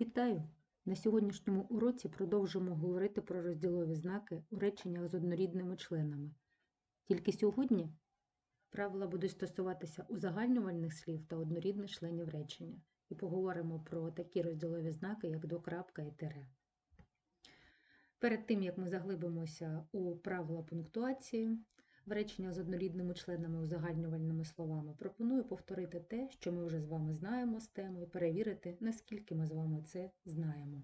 Вітаю! На сьогоднішньому уроці продовжимо говорити про розділові знаки у реченнях з однорідними членами. Тільки сьогодні правила будуть стосуватися узагальнювальних слів та однорідних членів речення. І поговоримо про такі розділові знаки, як докрапка і тире. Перед тим, як ми заглибимося у правила пунктуації в реченнях з однорідними членами узагальнювальними словами, пропоную повторити те, що ми вже з вами знаємо з теми, і перевірити, наскільки ми з вами це знаємо.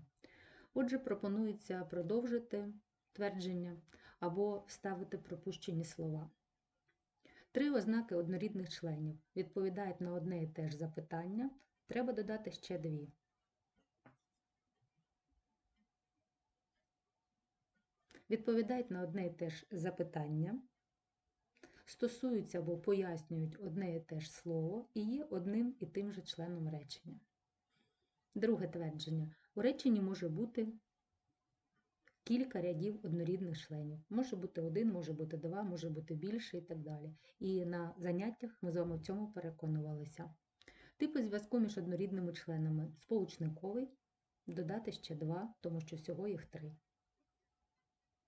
Отже, пропонується продовжити твердження або вставити пропущені слова. Три ознаки однорідних членів відповідають на одне і те ж запитання. Треба додати ще дві. Відповідають на одне і те ж запитання, стосуються або пояснюють одне і те ж слово і є одним і тим же членом речення. Друге твердження. У реченні може бути кілька рядів однорідних членів. Може бути один, може бути два, може бути більше і так далі. І на заняттях ми з вами в цьому переконувалися. Типи зв'язку між однорідними членами сполучниковий, додати ще два, тому що всього їх три.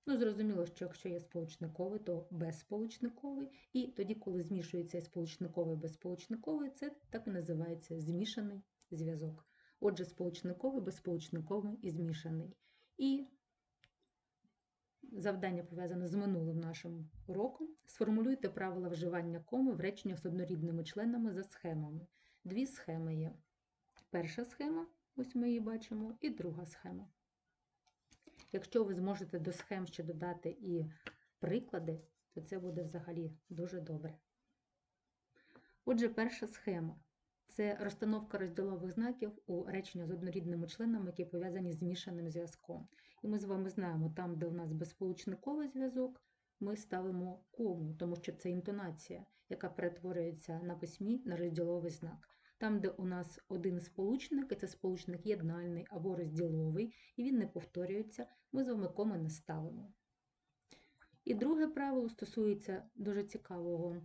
Ну, зрозуміло, що якщо є сполучниковий, то безсполучниковий, і тоді, коли змішується сполучниковий і безсполучниковий, це так і називається змішаний зв'язок. Отже, сполучниковий, безсполучниковий і змішаний. І завдання пов'язане з минулим нашим уроком. Сформулюйте правила вживання коми в реченнях з однорідними членами за схемами. Дві схеми є. Перша схема, ось ми її бачимо, і друга схема. Якщо ви зможете до схем ще додати і приклади, то це буде взагалі дуже добре. Отже, перша схема це розстановка розділових знаків у речення з однорідними членами, які пов'язані з змішаним зв'язком. І ми з вами знаємо, там, де у нас безсполучниковий зв'язок, ми ставимо кому, тому що це інтонація, яка перетворюється на письмі на розділовий знак. Там, де у нас один сполучник, і це сполучник єднальний або розділовий, і він не повторюється, ми з вами коми не ставимо. І друге правило стосується дуже цікавого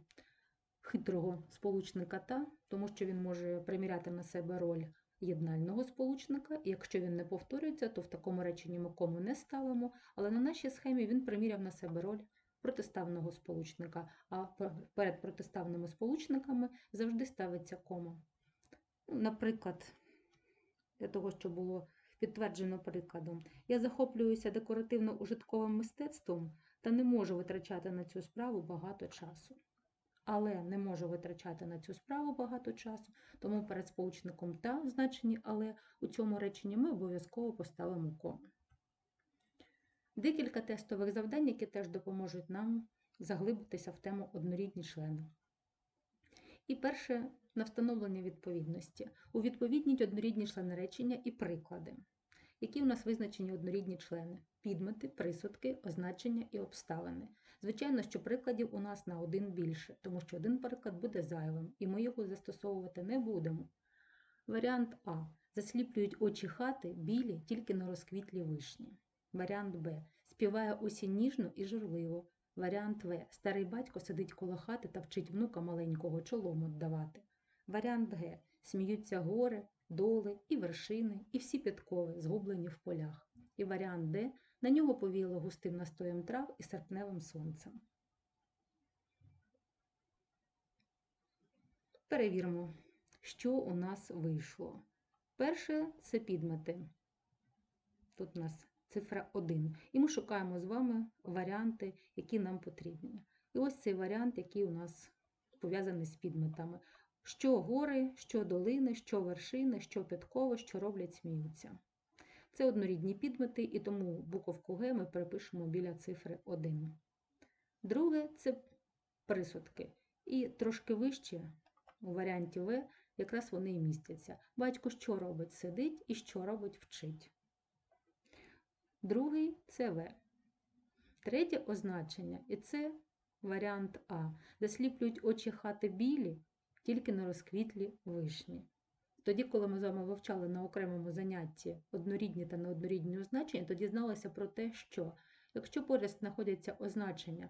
хитрого сполучника та, тому що він може приміряти на себе роль єднального сполучника, і якщо він не повторюється, то в такому реченні ми кому не ставимо, але на нашій схемі він приміряв на себе роль протиставного сполучника, а перед протиставними сполучниками завжди ставиться кома. Наприклад, для того, щоб було підтверджено прикладом, я захоплююся декоративно-ужитковим мистецтвом та не можу витрачати на цю справу багато часу. Але не можу витрачати на цю справу багато часу, тому перед сполучником та в значенні але у цьому реченні ми обов'язково поставимо кому. Декілька тестових завдань, які теж допоможуть нам заглибитися в тему однорідні члени. І перше на встановлення відповідності. У відповідніть однорідні члени речення і приклади. Які у нас визначені однорідні члени? Підмети, присудки, означення і обставини. Звичайно, що прикладів у нас на один більше, тому що один приклад буде зайвим, і ми його застосовувати не будемо. Варіант А. Засліплюють очі хати білі тільки на розквітлі вишні. Варіант Б. Співає осінь ніжно і журливо. Варіант В. Старий батько сидить коло хати та вчить внука маленького чолом віддавати. Варіант Г. Сміються гори, доли і вершини, і всі підкови, згублені в полях. І варіант Д. На нього повіяло густим настоєм трав і серпневим сонцем. Перевіримо, що у нас вийшло. Перше це підмети. Тут у нас цифра 1. І ми шукаємо з вами варіанти, які нам потрібні. І ось цей варіант, який у нас пов'язаний з підметами. Що гори, що долини, що вершини, що підкови, що роблять, сміються. Це однорідні підмети, і тому буковку Г ми перепишемо біля цифри 1. Друге це присудки. І трошки вище, у варіанті В, якраз вони і містяться. Батько що робить? Сидить і що робить вчить. Другий це В. Третє означення, і це варіант А. Засліплюють очі хати білі, тільки на розквітлі вишні. Тоді, коли ми з вами вивчали на окремому занятті однорідні та неоднорідні означення, то дізналися про те, що якщо поряд знаходяться означення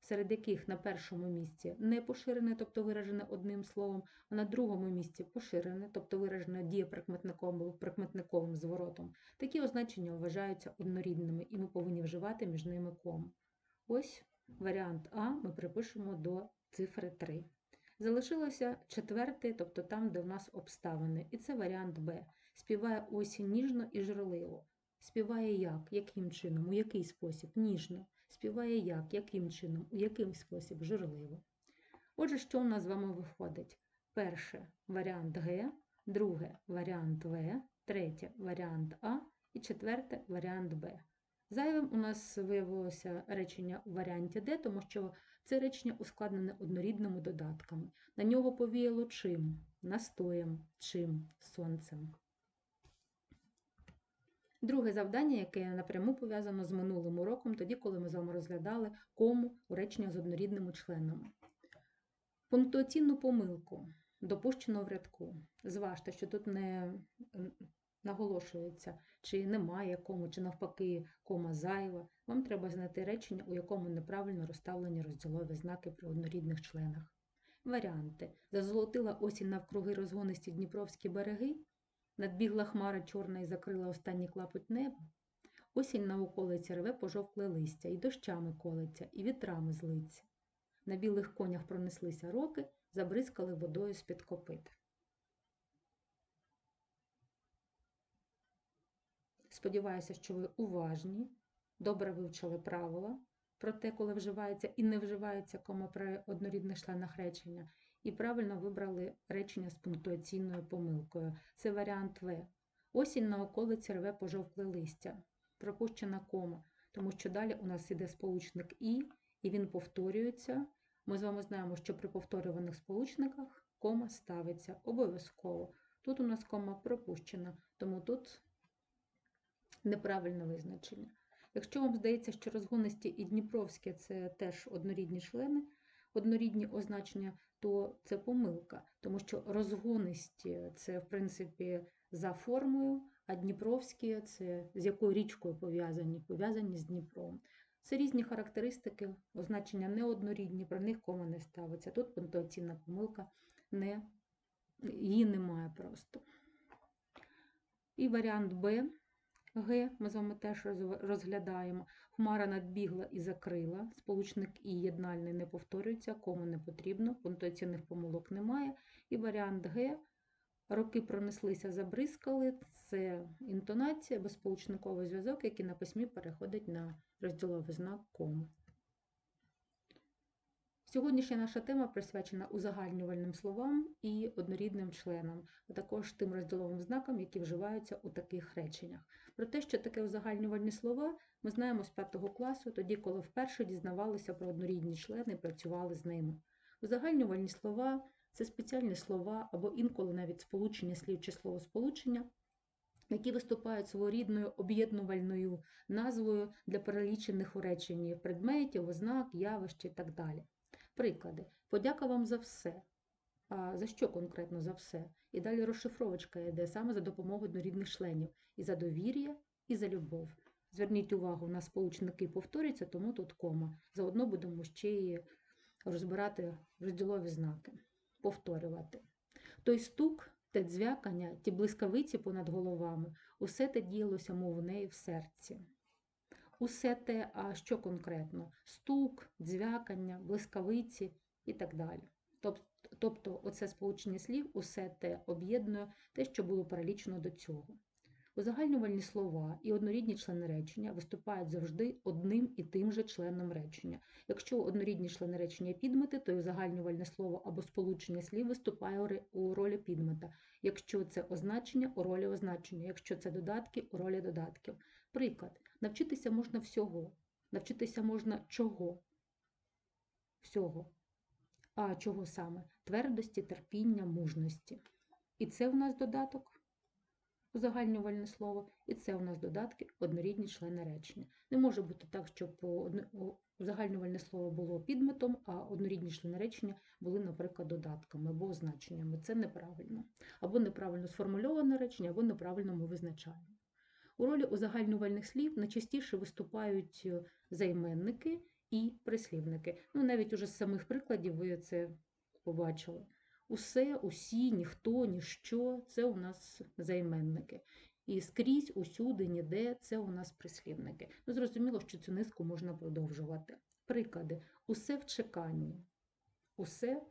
серед яких на першому місці не поширене, тобто виражене одним словом, а на другому місці поширене, тобто виражене дієприкметником або прикметниковим зворотом, такі означення вважаються однорідними, і ми повинні вживати між ними кому. Ось варіант А ми припишемо до цифри 3. Залишилося четвертий, тобто там, де в нас обставини, і це варіант Б. Співає осінь ніжно і журливо. Співає як? Яким чином? У який спосіб? Ніжно. Співає як? Яким чином? У який спосіб? Журливо. Отже, що у нас з вами виходить? Перше варіант Г, друге варіант В, третє варіант А і четверте варіант Б. Зайвим у нас виявилося речення у варіанті Д, тому що це речення ускладнене однорідними додатками. На нього повіяло чим? Настоєм, чим, сонцем. Друге завдання, яке напряму пов'язано з минулим уроком, тоді, коли ми з вами розглядали кому у речення з однорідними членами. Пунктуаційну помилку допущено в рядку. Зважте, що тут не наголошується, чи немає кому, чи навпаки кома зайва. Вам треба знайти речення, у якому неправильно розставлені розділові знаки при однорідних членах. Варіанти. Зазолотила осінь навкруги розгонисті Дніпровські береги, надбігла хмара чорна і закрила останній клапоть неба. Осінь на околиці рве пожовкле листя, і дощами колеться, і вітрами злиться. На білих конях пронеслися роки, забризкали водою з-під копит. Сподіваюся, що ви уважні, добре вивчили правила про те, коли вживається і не вживається кома при однорідних членах речення, і правильно вибрали речення з пунктуаційною помилкою. Це варіант В. Осінь на околиці рве пожовкле листя. Пропущена кома, тому що далі у нас іде сполучник І, і він повторюється. Ми з вами знаємо, що при повторюваних сполучниках кома ставиться обов'язково. Тут у нас кома пропущена, тому тут неправильне визначення. Якщо вам здається, що розгонисті і Дніпровське це теж однорідні члени, однорідні означення, то це помилка, тому що розгонисті це, в принципі, за формою, а Дніпровські це з якою річкою пов'язані, пов'язані з Дніпром. Це різні характеристики, означення неоднорідні, про них кома не ставиться. Тут пунктуаційна помилка, не, її немає просто. І варіант Б. Г ми з вами теж розглядаємо. Хмара надбігла і закрила. Сполучник І єднальний не повторюється, кому не потрібно, пунктуаційних помилок немає. І варіант Г. Роки пронеслися, забризкали. Це інтонація, безсполучниковий зв'язок, який на письмі переходить на розділовий знак кому. Сьогоднішня наша тема присвячена узагальнювальним словам і однорідним членам, а також тим розділовим знакам, які вживаються у таких реченнях. Про те, що таке узагальнювальні слова, ми знаємо з 5 класу, тоді, коли вперше дізнавалися про однорідні члени і працювали з ними. Узагальнювальні слова це спеціальні слова або інколи навіть сполучення слів чи словосполучення, які виступають своєрідною об'єднувальною назвою для перелічених у реченні предметів, ознак, явищ і так далі. Приклади. Подяка вам за все. А за що конкретно за все? І далі розшифровочка йде саме за допомогою однорідних членів. І за довір'я, і за любов. Зверніть увагу, на сполучники повторюються, тому тут кома. Заодно будемо ще й розбирати розділові знаки, повторювати. Той стук, те дзвякання, ті блискавиці понад головами, усе те діялося, мов у неї в серці. Усе те, а що конкретно? Стук, дзвякання, блискавиці і так далі. Тобто, оце сполучення слів, усе те об'єднує те, що було перелічено до цього. Узагальнювальні слова і однорідні члени речення виступають завжди одним і тим же членом речення. Якщо однорідні члени речення підмети, то і узагальнювальне слово або сполучення слів виступає у ролі підмета. Якщо це означення у ролі означення, якщо це додатки у ролі додатків. Приклад. Навчитися можна всього. Навчитися можна чого? Всього. А чого саме? Твердості, терпіння, мужності. І це в нас додаток узагальнювальне слово, і це у нас додатки однорідні члени речення. Не може бути так, щоб узагальнювальне слово було підметом, а однорідні члени речення були, наприклад, додатками або означеннями. Це неправильно. Або неправильно сформульоване речення, або неправильно ми визначаємо. У ролі узагальнювальних слів найчастіше виступають займенники і прислівники. Ну, навіть уже з самих прикладів ви це побачили. Усе, усі, ніхто, ніщо це у нас займенники. І скрізь, усюди, ніде це у нас прислівники. Ну, зрозуміло, що цю низку можна продовжувати. Приклади: усе в чеканні. Усе,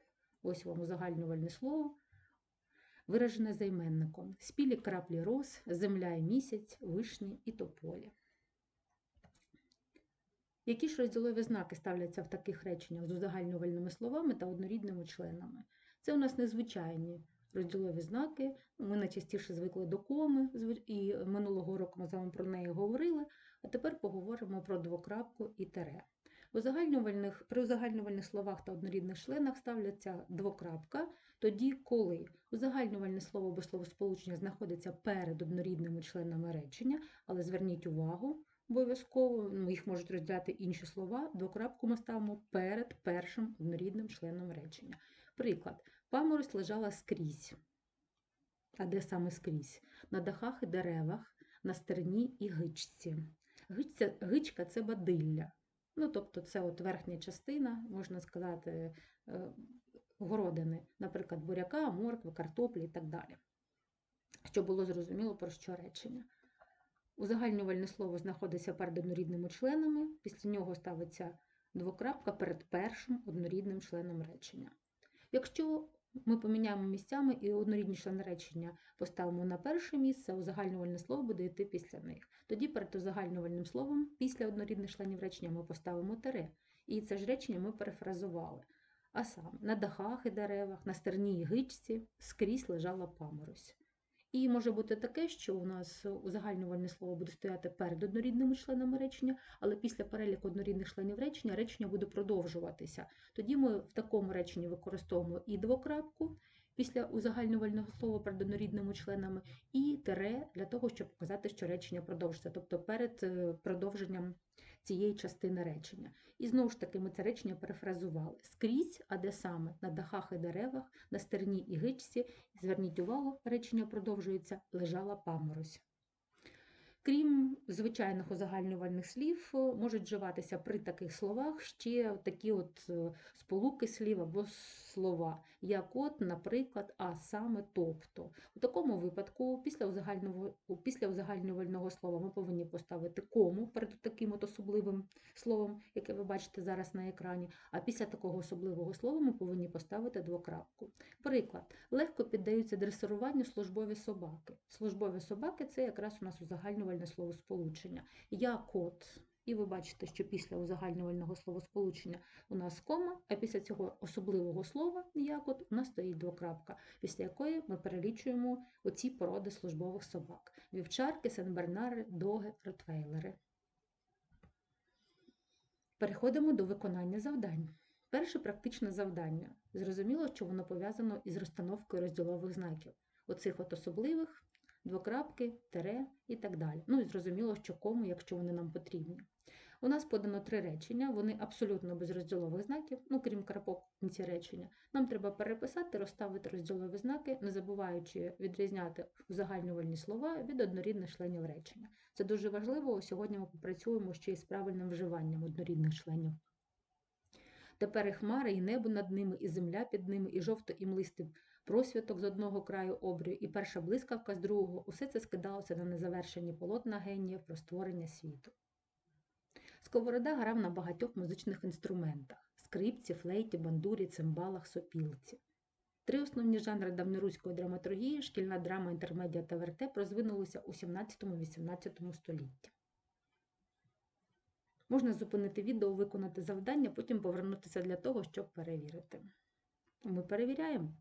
ось вам узагальнювальне слово, виражене займенником. Спілі краплі роз, земля і місяць, вишні і тополі. Які ж розділові знаки ставляться в таких реченнях з узагальнювальними словами та однорідними членами? Це у нас незвичайні розділові знаки. Ми найчастіше звикли до коми, і минулого року ми з вами про неї говорили, а тепер поговоримо про двокрапку і тере. При узагальнювальних словах та однорідних членах ставляться двокрапка, тоді, коли узагальнювальне слово або словосполучення знаходиться перед однорідними членами речення, але зверніть увагу, обов'язково ну, їх можуть розділяти інші слова, двокрапку ми ставимо перед першим однорідним членом речення. Приклад. Паморозь лежала скрізь. А де саме скрізь? На дахах і деревах, на стерні і гичці. Гичця, гичка це бадилля. Ну, тобто, це от верхня частина, можна сказати, е, городини, наприклад, буряка, моркви, картоплі і так далі. Щоб було зрозуміло, про що речення. Узагальнювальне слово знаходиться перед однорідними членами, після нього ставиться двокрапка перед першим однорідним членом речення. Якщо ми поміняємо місцями і однорідні члени речення поставимо на перше місце, узагальнювальне слово буде йти після них. Тоді перед узагальнювальним словом після однорідних членів речення ми поставимо тире. І це ж речення ми перефразували. А саме на дахах і деревах, на стерні і гичці скрізь лежала паморозь. І може бути таке, що у нас узагальнювальне слово буде стояти перед однорідними членами речення, але після переліку однорідних членів речення речення буде продовжуватися. Тоді ми в такому реченні використовуємо і двокрапку після узагальнювального слова перед однорідними членами, і тире для того, щоб показати, що речення продовжиться, тобто перед е, продовженням цієї частини речення. І знову ж таки ми це речення перефразували скрізь, а де саме на дахах і деревах, на стерні і гичці. Зверніть увагу, речення продовжується лежала паморозь. Крім звичайних узагальнювальних слів, можуть вживатися при таких словах ще такі от е, сполуки слів або слова, як от, наприклад, а саме тобто. У такому випадку після узагальнювального, слова ми повинні поставити кому перед таким от особливим словом, яке ви бачите зараз на екрані. А після такого особливого слова ми повинні поставити двокрапку. Приклад, легко піддаються дресируванню службові собаки. Службові собаки це якраз у нас узагальнювальне словосполучення. Я кот. І ви бачите, що після узагальнювального словосполучення у нас кома, а після цього особливого слова якот у нас стоїть двокрапка, після якої ми перелічуємо оці породи службових собак: вівчарки, сенбернари, доги, ротвейлери. Переходимо до виконання завдань. Перше практичне завдання. Зрозуміло, що воно пов'язано із розстановкою розділових знаків. Оцих от особливих, двокрапки, тере і так далі. Ну і зрозуміло, що кому, якщо вони нам потрібні. У нас подано три речення, вони абсолютно без розділових знаків, ну крім крапок кінці речення. Нам треба переписати, розставити розділові знаки, не забуваючи відрізняти узагальнювальні слова від однорідних членів речення. Це дуже важливо. Сьогодні ми попрацюємо ще й з правильним вживанням однорідних членів. Тепер і хмари, і небо над ними, і земля під ними, і жовто і млистий просвіток з одного краю обрію, і перша блискавка з другого. Усе це скидалося на незавершені полотна геніїв про створення світу. Сковорода грав на багатьох музичних інструментах скрипці, флейті, бандурі, цимбалах, сопілці. Три основні жанри давньоруської драматургії шкільна драма, інтермедіа та вертеп розвинулися у 17-18 столітті. Можна зупинити відео, виконати завдання, потім повернутися для того, щоб перевірити. Ми перевіряємо.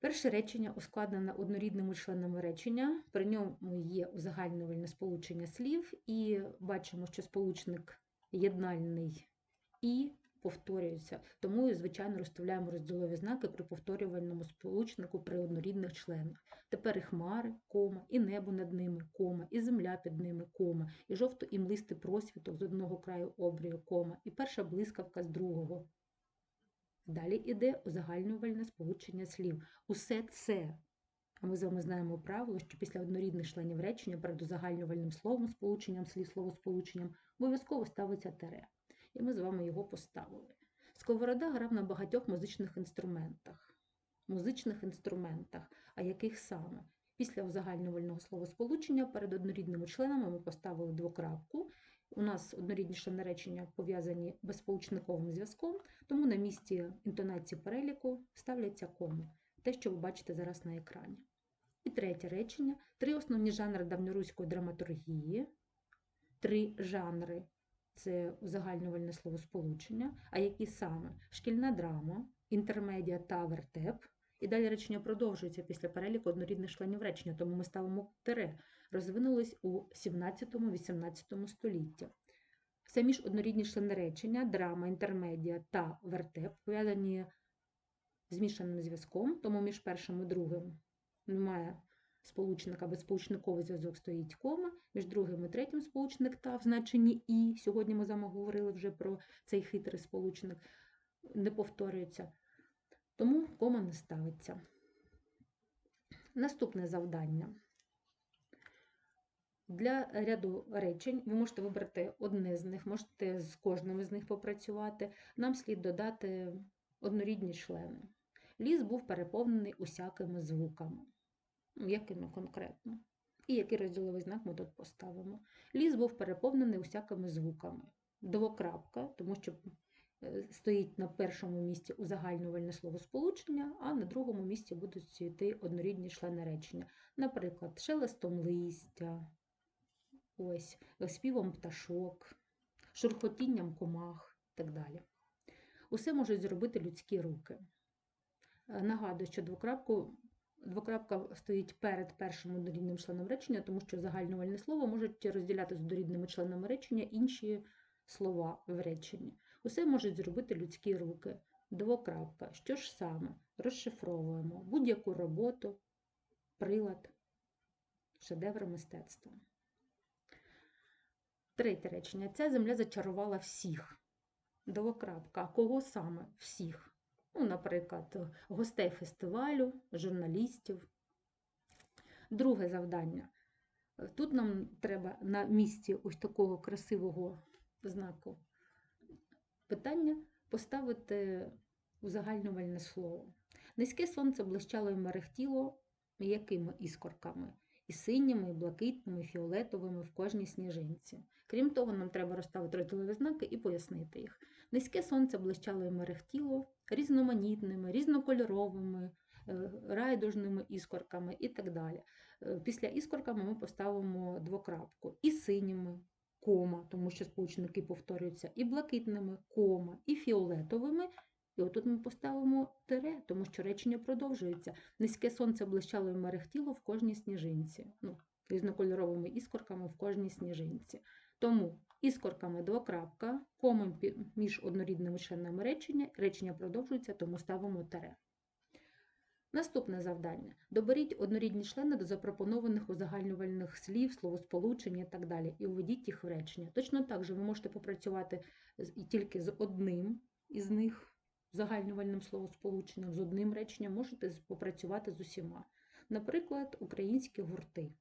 Перше речення ускладнене однорідними членами речення. При ньому є узагальнювальне сполучення слів, і бачимо, що сполучник єднальний і повторюється. Тому, звичайно, розставляємо розділові знаки при повторювальному сполучнику при однорідних членах. Тепер і хмари, кома, і небо над ними, кома, і земля під ними, кома, і жовто і млистий просвіток з одного краю обрію, кома, і перша блискавка з другого. Далі йде узагальнювальне сполучення слів. Усе це. А ми з вами знаємо правило, що після однорідних членів речення перед узагальнювальним словом, сполученням слів, словосполученням обов'язково ставиться тере. І ми з вами його поставили. Сковорода грав на багатьох музичних інструментах. Музичних інструментах, а яких саме? Після узагальнювального словосполучення перед однорідними членами ми поставили двокрапку. У нас однорідні члени речення пов'язані безсполучниковим зв'язком, тому на місці інтонації переліку ставляться кому. Те, що ви бачите зараз на екрані. І третє речення. Три основні жанри давньоруської драматургії. Три жанри це узагальнювальне словосполучення. А які саме? Шкільна драма, інтермедіа та вертеп. І далі речення продовжується після переліку однорідних членів речення, тому ми ставимо тире. Розвинулись у 17-18 столітті. Самі ж однорідні члени речення, драма, інтермедіа та вертеп пов'язані змішаним зв'язком, тому між першим і другим немає сполучника, безсполучниковий зв'язок стоїть кома, між другим і третім сполучник та в значенні і. Сьогодні ми з вами говорили вже про цей хитрий сполучник, не повторюється. Тому кома не ставиться. Наступне завдання. Для ряду речень ви можете вибрати одне з них, можете з кожним з них попрацювати. Нам слід додати однорідні члени. Ліс був переповнений усякими звуками. Якими конкретно? І який розділовий знак ми тут поставимо. Ліс був переповнений усякими звуками. Двокрапка, тому що е, стоїть на першому місці узагальнювальне словосполучення, а на другому місці будуть йти однорідні члени речення. Наприклад, шелестом листя, ось, співом пташок, шурхотінням комах і так далі. Усе можуть зробити людські руки. Е, Нагадую, що двокрапку, двокрапка стоїть перед першим однорідним членом речення, тому що загальнювальне слово можуть розділяти з однорідними членами речення інші слова в реченні. Усе можуть зробити людські руки. Двокрапка. Що ж саме? Розшифровуємо будь-яку роботу, прилад, шедевр мистецтва. Третє речення. Ця земля зачарувала всіх. Двокрапка. Кого саме? Всіх. Ну, наприклад, гостей фестивалю, журналістів. Друге завдання. Тут нам треба на місці ось такого красивого знаку питання поставити узагальнювальне слово. Низьке сонце блищало і мерехтіло якими іскорками? І синіми, і блакитними, і фіолетовими в кожній сніжинці. Крім того, нам треба розставити розділові знаки і пояснити їх. Низьке сонце блищало і мерехтіло різноманітними, різнокольоровими, е, райдужними іскорками і так далі. Е, Після іскорками ми поставимо двокрапку. І синіми кома, тому що сполучники повторюються, і блакитними кома, і фіолетовими. І отут ми поставимо тире, тому що речення продовжується. Низьке сонце блищало і мерехтіло в кожній сніжинці. Ну, різнокольоровими іскорками в кожній сніжинці. Тому іскорками двокрапка, комом між однорідними членами речення, речення продовжується, тому ставимо тире. Наступне завдання. Доберіть однорідні члени до запропонованих узагальнювальних слів, словосполучень і так далі, і введіть їх в речення. Точно так же ви можете попрацювати тільки з одним із них загальнювальним словосполученням, з одним реченням, можете попрацювати з усіма. Наприклад, українські гурти.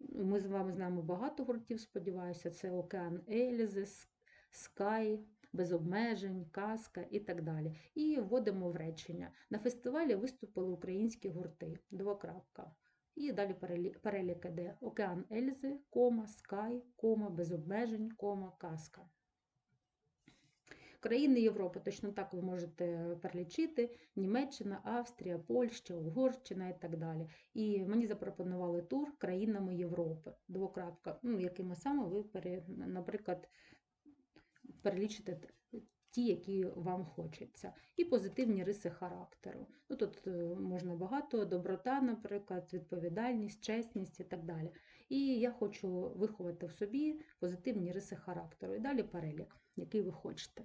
Ми з вами знаємо багато гуртів, сподіваюся, це Океан Ельзи, Скай, без обмежень, казка і так далі. І вводимо в речення. На фестивалі виступили українські гурти. Двокрапка. І далі перелі- перелік іде Океан Ельзи, кома, Скай, кома, без обмежень, кома, казка. Країни Європи точно так ви можете перелічити: Німеччина, Австрія, Польща, Угорщина і так далі. І мені запропонували тур країнами Європи. Двокрапка, ну, якими саме ви, наприклад, перелічите ті, які вам хочеться. І позитивні риси характеру. Ну, тут е, можна багато, доброта, наприклад, відповідальність, чесність і так далі. І я хочу виховати в собі позитивні риси характеру. І далі перелік, який ви хочете.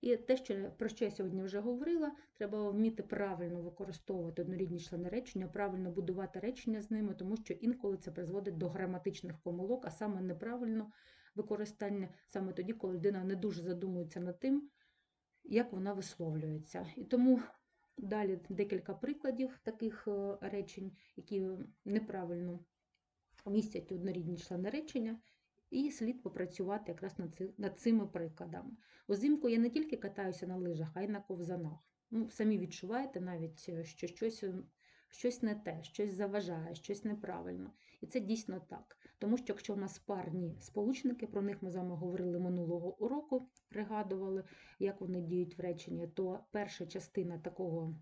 І те, що, про що я сьогодні вже говорила, треба вміти правильно використовувати однорідні члени речення, правильно будувати речення з ними, тому що інколи це призводить до граматичних помилок, а саме неправильно використання саме тоді, коли людина не дуже задумується над тим, як вона висловлюється. І тому далі декілька прикладів таких е, речень, які неправильно містять однорідні члени речення, І слід попрацювати якраз над, ци- над цими прикладами. Узимку я не тільки катаюся на лижах, а й на ковзанах. Ну, самі відчуваєте навіть, е, що щось, щось не те, щось заважає, щось неправильно. І це дійсно так. Тому що якщо в нас парні сполучники, про них ми з вами говорили минулого уроку, пригадували, як вони діють в реченні, то перша частина такого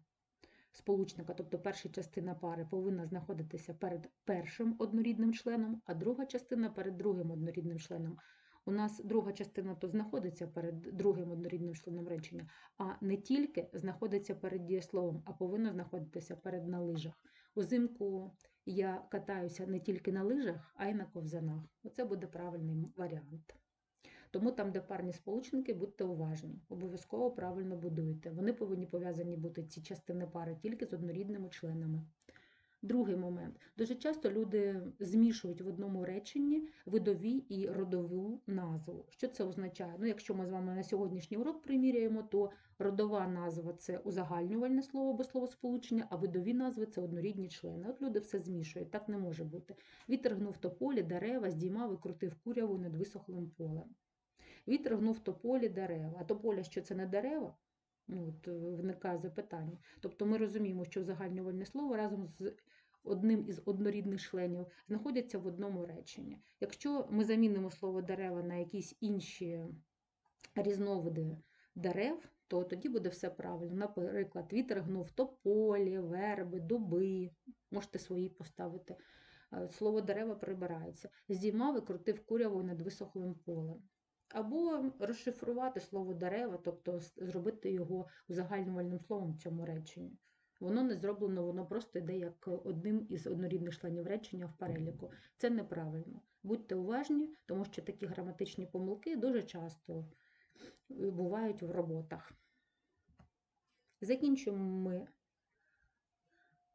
сполучника, тобто перша частина пари, повинна знаходитися перед першим однорідним членом, а друга частина перед другим однорідним членом. У нас друга частина то знаходиться перед другим однорідним членом речення, а не тільки знаходиться перед дієсловом, а повинна знаходитися перед на лижах. Узимку я катаюся не тільки на лижах, а й на ковзанах. Оце буде правильний варіант. Тому там, де парні сполучники, будьте уважні, обов'язково правильно будуйте. Вони повинні пов'язані бути ці частини пари тільки з однорідними членами. Другий момент. Дуже часто люди змішують в одному реченні видові і родову назву. Що це означає? Ну, якщо ми з вами на сьогоднішній урок приміряємо, то родова назва це узагальнювальне слово або словосполучення, а видові назви це однорідні члени. От люди все змішують, так не може бути. Вітер гнув тополі, дерева, здіймав і крутив куряву над висохлим полем. Вітер гнув тополі, дерева. А тополя, що це не дерева? Ну, от е, виникає запитання. Тобто ми розуміємо, що узагальнювальне слово разом з одним із однорідних членів знаходяться в одному реченні. Якщо ми замінимо слово дерева на якісь інші різновиди дерев, то тоді буде все правильно. Наприклад, вітер гнув тополі, верби, дуби. Можете свої поставити. Е, Слово дерева прибирається. Здіймав і крутив куряву над висохлим полем. Або розшифрувати слово дерева, тобто зробити його узагальнювальним словом в цьому реченні. Воно не зроблено, воно просто йде як одним із однорідних членів речення в переліку. Це неправильно. Будьте уважні, тому що такі граматичні помилки дуже часто е, бувають в роботах. Закінчуємо ми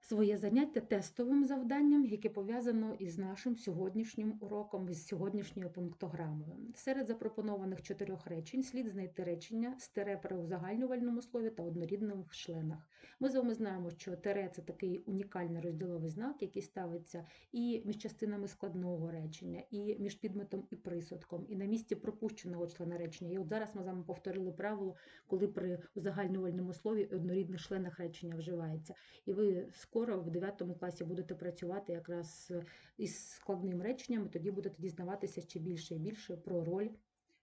своє заняття тестовим завданням, яке пов'язано із нашим сьогоднішнім уроком, із сьогоднішньою пунктограмою. Серед запропонованих чотирьох речень слід знайти речення з тире при узагальнювальному слові та однорідних членах. Ми з вами знаємо, що тире це такий унікальний розділовий знак, який ставиться і між частинами складного речення, і між підметом і присудком, і на місці пропущеного члена речення. І от зараз ми з вами повторили правило, коли при узагальнювальному слові однорідних членах речення вживається. І ви скоро в 9 класі будете працювати якраз із складним реченням, і тоді будете дізнаватися ще більше і більше про роль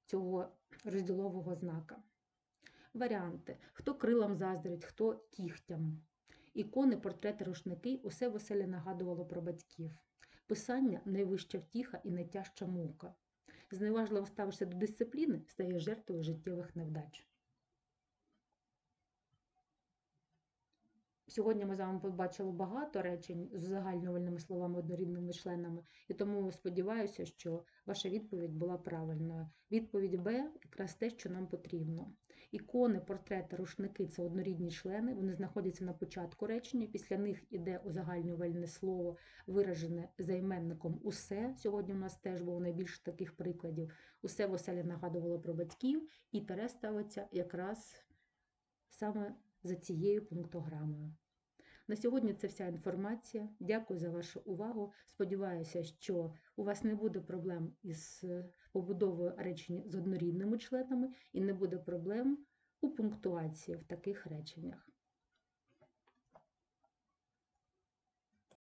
цього розділового знака. Варіанти: хто крилам заздрить, хто кігтям. Ікони, портрети, рушники усе веселі нагадувало про батьків. Писання найвища втіха і найтяжча мука. Зневажливо ставишся до дисципліни, стаєш жертвою життєвих невдач. Сьогодні ми з вами побачили багато речень з узагальнювальними словами однорідними членами, і тому сподіваюся, що ваша відповідь була правильною. Відповідь Б якраз те, що нам потрібно. Ікони, портрети, рушники це однорідні члени, вони знаходяться на початку речення. Після них іде узагальнювальне слово, виражене займенником усе. Сьогодні у нас теж було найбільше таких прикладів. Усе в оселі нагадувало про батьків, і тере ставиться якраз саме за цією пунктограмою. На сьогодні це вся інформація. Дякую за вашу увагу. Сподіваюся, що у вас не буде проблем із е, побудовою речень з однорідними членами і не буде проблем у пунктуації в таких реченнях.